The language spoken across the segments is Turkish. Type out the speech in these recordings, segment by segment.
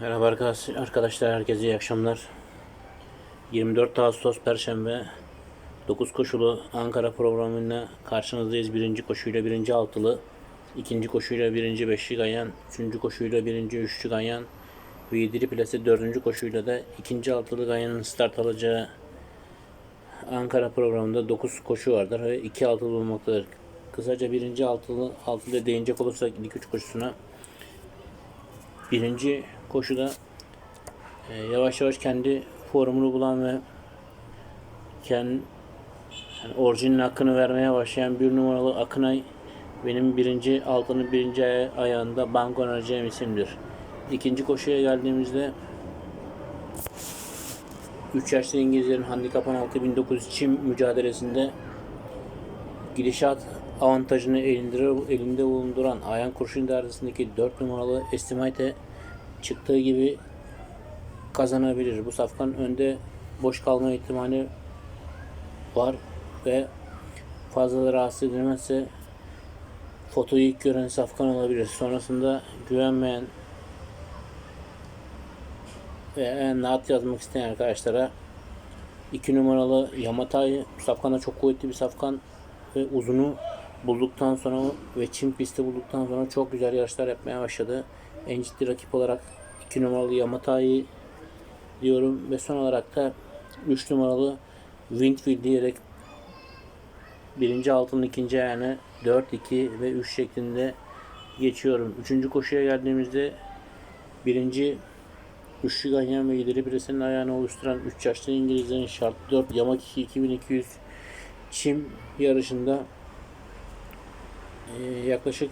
Merhaba arkadaş- arkadaşlar, herkese iyi akşamlar. 24 Ağustos Perşembe 9 koşulu Ankara programıyla karşınızdayız. Birinci koşuyla birinci altılı, ikinci koşuyla birinci beşli ganyan, üçüncü koşuyla birinci üçlü ganyan ve yedili plase dördüncü koşuyla da ikinci altılı ganyanın start alacağı Ankara programında 9 koşu vardır ve 2 altılı bulunmaktadır. Kısaca birinci altılı, altılı değinecek olursak ilk üç koşusuna birinci koşuda e, yavaş yavaş kendi formunu bulan ve kendi yani orijinin hakkını vermeye başlayan bir numaralı Akınay benim birinci altının birinci aya- ayağında banko önereceğim isimdir. İkinci koşuya geldiğimizde 3 yaşlı İngilizlerin handikap 16900 çim mücadelesinde gidişat avantajını elinde, elinde bulunduran Ayan Kurşun dairesindeki 4 numaralı Estimate çıktığı gibi kazanabilir. Bu safkan önde boş kalma ihtimali var ve fazla da rahatsız edilmezse fotoyu ilk gören safkan olabilir. Sonrasında güvenmeyen ve en rahat yazmak isteyen arkadaşlara 2 numaralı Yamatay bu safkan da çok kuvvetli bir safkan ve uzunu bulduktan sonra ve Çin pisti bulduktan sonra çok güzel yarışlar yapmaya başladı. En ciddi rakip olarak 2 numaralı Yamatay'ı diyorum ve son olarak da 3 numaralı Windfield diyerek birinci altının ikinci ayağını 4, 2 ve 3 şeklinde geçiyorum. Üçüncü koşuya geldiğimizde birinci Üçlü ganyan ve ileri birisinin ayağını oluşturan 3 yaşlı İngilizlerin şart 4 Yamak 2 2200 çim yarışında e, yaklaşık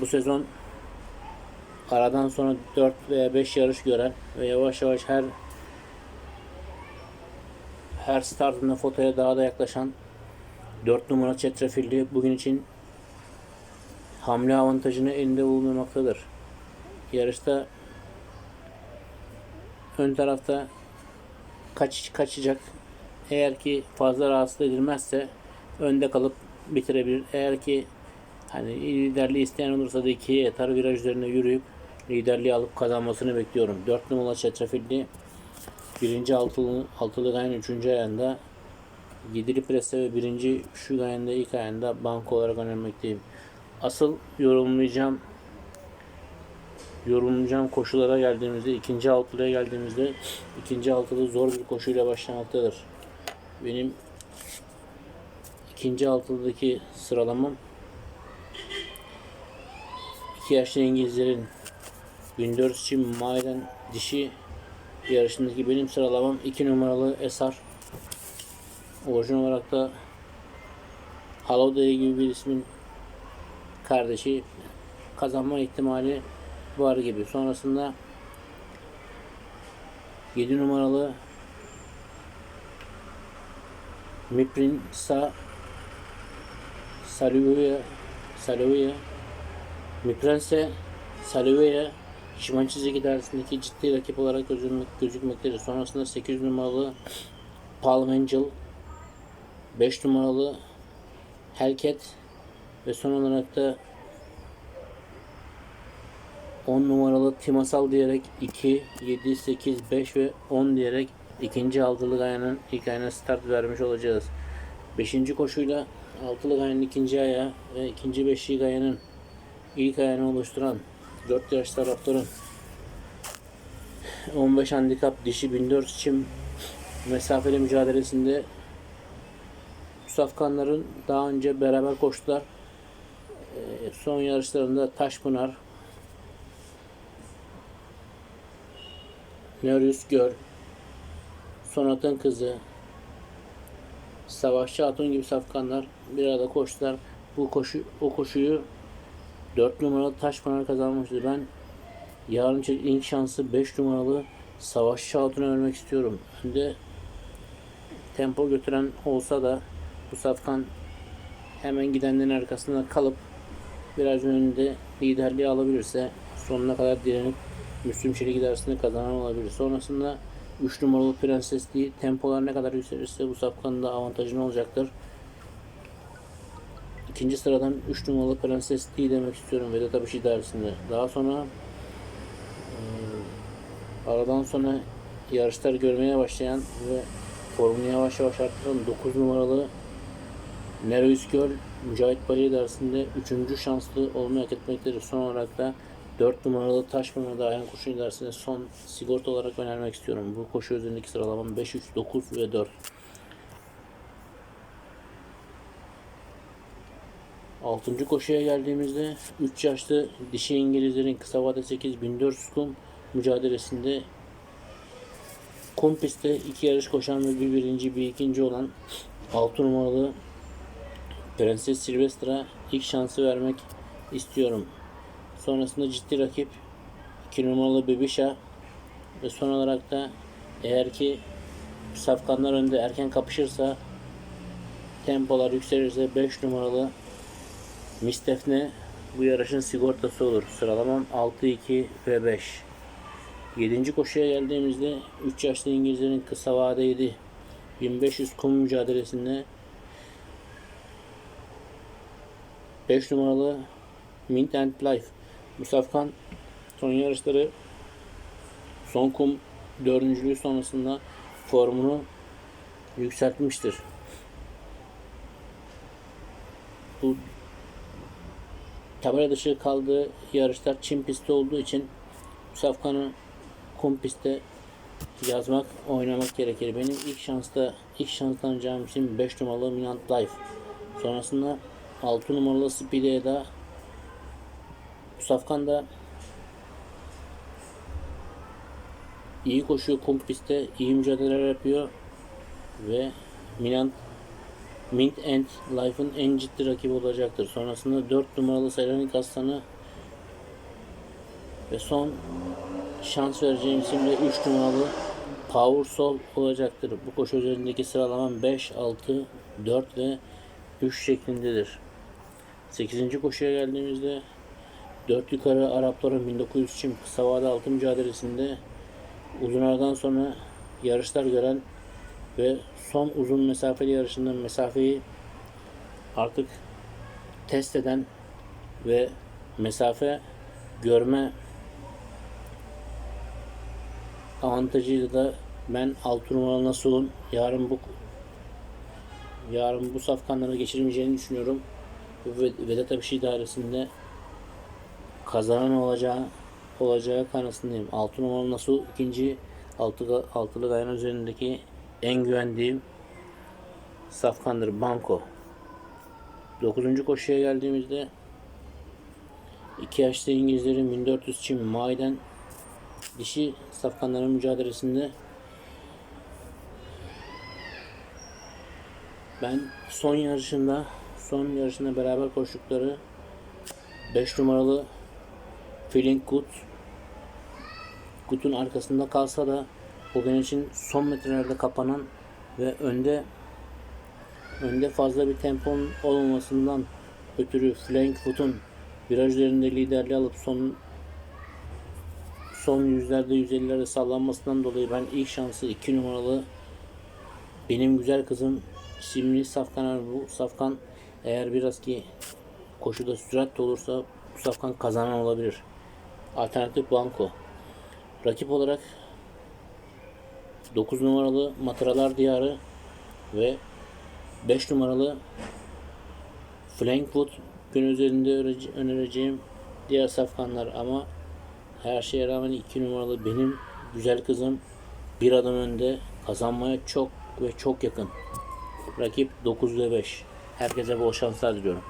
bu sezon aradan sonra 4 veya 5 yarış gören ve yavaş yavaş her her startında fotoya daha da yaklaşan 4 numara çetrefilli bugün için hamle avantajını elinde bulunmaktadır. Yarışta ön tarafta kaç kaçacak. Eğer ki fazla rahatsız edilmezse önde kalıp bitirebilir. Eğer ki hani liderliği isteyen olursa da ikiye yeter viraj üzerine yürüyüp liderliği alıp kazanmasını bekliyorum. 4 numaralı çetrefilli birinci altılı, altılı gayen üçüncü ayağında yedili prese ve birinci şu gayende ilk ayağında banko olarak önermekteyim. Asıl yorumlayacağım yorumlayacağım koşulara geldiğimizde ikinci altılıya geldiğimizde ikinci altılı zor bir koşuyla başlamaktadır. Benim ikinci altılıdaki sıralamam iki yaşlı İngilizlerin 1400 için maiden dişi yarışındaki benim sıralamam 2 numaralı Esar. Orijinal olarak da Haloday gibi bir ismin kardeşi kazanma ihtimali var gibi. Sonrasında 7 numaralı Miprin Sa Salivya Salivya Miprense Salivya Şimançizik idaresindeki ciddi rakip olarak gözükmek, gözükmektedir. Sonrasında 8 numaralı Palm Angel 5 numaralı Hellcat ve son olarak da 10 numaralı Timasal diyerek 2, 7, 8, 5 ve 10 diyerek ikinci altılı gayanın ilk ayağına start vermiş olacağız. Beşinci koşuyla altılı gayanın ikinci ayağı ve ikinci beşli gayanın ilk ayağını oluşturan 4 yaş taraftarın 15 handikap dişi 1400 çim mesafeli mücadelesinde safkanların daha önce beraber koştular. Ee, Son yarışlarında Taşpınar, Nörüs Göl, Sonat'ın kızı, Savaşçı Hatun gibi safkanlar bir arada koştular. Bu koşu o koşuyu 4 numaralı Taşpınar kazanmıştı. Ben yarın için ilk şansı 5 numaralı Savaşçı Hatun'a vermek istiyorum. Önde tempo götüren olsa da bu safkan hemen gidenlerin arkasında kalıp biraz önünde liderliği alabilirse sonuna kadar direnip Müslüm Çelik idaresinde kazanan olabilir. Sonrasında 3 numaralı Prenses değil, tempolar ne kadar yükselirse bu safkanın da avantajını olacaktır. İkinci sıradan 3 numaralı Prenses değil demek istiyorum Vedat Abış idaresinde. Daha sonra eee, Aradan sonra yarışlar görmeye başlayan ve formunu yavaş yavaş arttıran 9 numaralı Nerois Göl Mücahit Bali dersinde 3. şanslı olmayı hak etmektedir. Son olarak da 4 numaralı Taşpınar'da Ayhan Kurşun dersinde son sigorta olarak önermek istiyorum. Bu koşu üzerindeki sıralamam 5, 3, 9 ve 4. Altıncı koşuya geldiğimizde 3 yaşlı dişi İngilizlerin kısa vade 8 1400 kum mücadelesinde kum pistte iki yarış koşan ve bir birinci bir ikinci olan 6 numaralı Prenses Silvestra ilk şansı vermek istiyorum. Sonrasında ciddi rakip 2 numaralı Bebişa ve son olarak da eğer ki safkanlar önde erken kapışırsa tempolar yükselirse 5 numaralı Mistefne bu yarışın sigortası olur. Sıralamam 6, 2 ve 5. 7. koşuya geldiğimizde 3 yaşlı İngilizlerin kısa vadeydi. 1500 kum mücadelesinde 5 numaralı Mint and Life Musafkan son yarışları son kum dördüncülüğü sonrasında formunu yükseltmiştir. Bu tabela dışı kaldığı yarışlar çim pisti olduğu için Safkan'ı kum pistte yazmak, oynamak gerekir. Benim ilk şansta ilk şanslanacağım için 5 numaralı Minant Life. Sonrasında 6 numaralı Speedy'de Safkan da iyi koşuyor kum pistte, iyi mücadeleler yapıyor ve Minant Mint and Life'ın en ciddi rakibi olacaktır. Sonrasında 4 numaralı Selanik Aslanı ve son şans vereceğim isim de 3 numaralı Power Soul olacaktır. Bu koşu üzerindeki sıralamam 5, 6, 4 ve 3 şeklindedir. 8. koşuya geldiğimizde 4 yukarı Arapların 1900 çim kısa vade altı mücadelesinde uzun aradan sonra yarışlar gören ve son uzun mesafeli yarışında mesafeyi artık test eden ve mesafe görme avantajıyla da ben 6 numaralı Nasul'un yarın bu yarın bu safkanları geçirmeyeceğini düşünüyorum. Ve Vedat Abişi idaresinde kazanan olacağı olacağı kanısındayım. 6 numaralı Nasul ikinci altılı, altılı dayan üzerindeki en güvendiğim safkandır Banko. 9. koşuya geldiğimizde iki yaşlı İngilizlerin 1400 çim maiden dişi safkanların mücadelesinde ben son yarışında son yarışında beraber koştukları 5 numaralı Feeling Good Gut'un arkasında kalsa da bugün için son metrelerde kapanan ve önde önde fazla bir tempon olmamasından ötürü Flank Foot'un viraj üzerinde liderliği alıp son son yüzlerde yüzellerde sallanmasından dolayı ben ilk şansı 2 numaralı benim güzel kızım isimli Safkan bu Safkan eğer biraz ki koşuda sürat olursa bu Safkan kazanan olabilir. Alternatif Blanco. Rakip olarak 9 numaralı Matralar Diyarı ve 5 numaralı Flankwood gün üzerinde önereceğim diğer safkanlar ama her şeye rağmen 2 numaralı benim güzel kızım bir adım önde kazanmaya çok ve çok yakın. Rakip 9 ve 5. Herkese bol şanslar diliyorum.